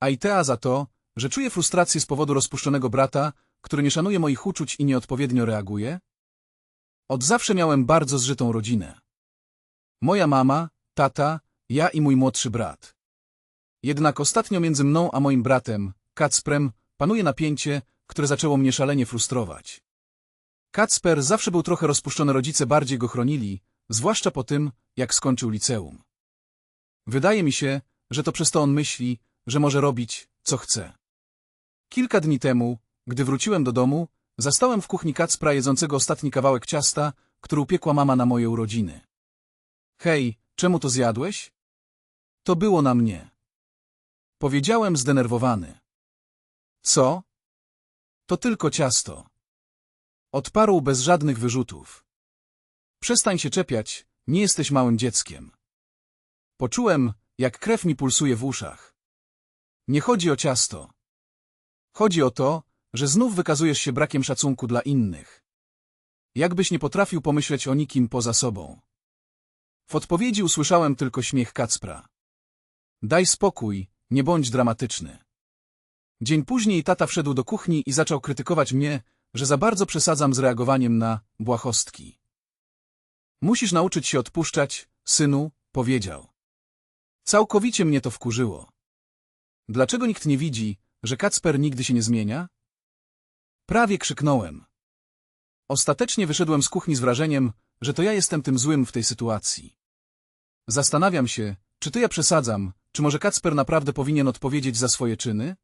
a Itea za to, że czuje frustrację z powodu rozpuszczonego brata, który nie szanuje moich uczuć i nieodpowiednio reaguje? Od zawsze miałem bardzo zżytą rodzinę. Moja mama, tata, ja i mój młodszy brat. Jednak ostatnio między mną a moim bratem, Kacprem, panuje napięcie, które zaczęło mnie szalenie frustrować. Kacper zawsze był trochę rozpuszczony, rodzice bardziej go chronili, zwłaszcza po tym, jak skończył liceum. Wydaje mi się, że to przez to on myśli, że może robić, co chce. Kilka dni temu, gdy wróciłem do domu, zastałem w kuchni Kacpra jedzącego ostatni kawałek ciasta, który upiekła mama na moje urodziny. Hej, czemu to zjadłeś? To było na mnie. Powiedziałem zdenerwowany. Co? To tylko ciasto. Odparł bez żadnych wyrzutów. Przestań się czepiać, nie jesteś małym dzieckiem. Poczułem, jak krew mi pulsuje w uszach. Nie chodzi o ciasto. Chodzi o to, że znów wykazujesz się brakiem szacunku dla innych. Jakbyś nie potrafił pomyśleć o nikim poza sobą. W odpowiedzi usłyszałem tylko śmiech Kacpra. Daj spokój, nie bądź dramatyczny. Dzień później tata wszedł do kuchni i zaczął krytykować mnie, że za bardzo przesadzam z reagowaniem na błahostki. Musisz nauczyć się odpuszczać, synu, powiedział. Całkowicie mnie to wkurzyło. Dlaczego nikt nie widzi, że Kacper nigdy się nie zmienia? Prawie krzyknąłem. Ostatecznie wyszedłem z kuchni z wrażeniem, że to ja jestem tym złym w tej sytuacji. Zastanawiam się, czy to ja przesadzam, czy może Kacper naprawdę powinien odpowiedzieć za swoje czyny?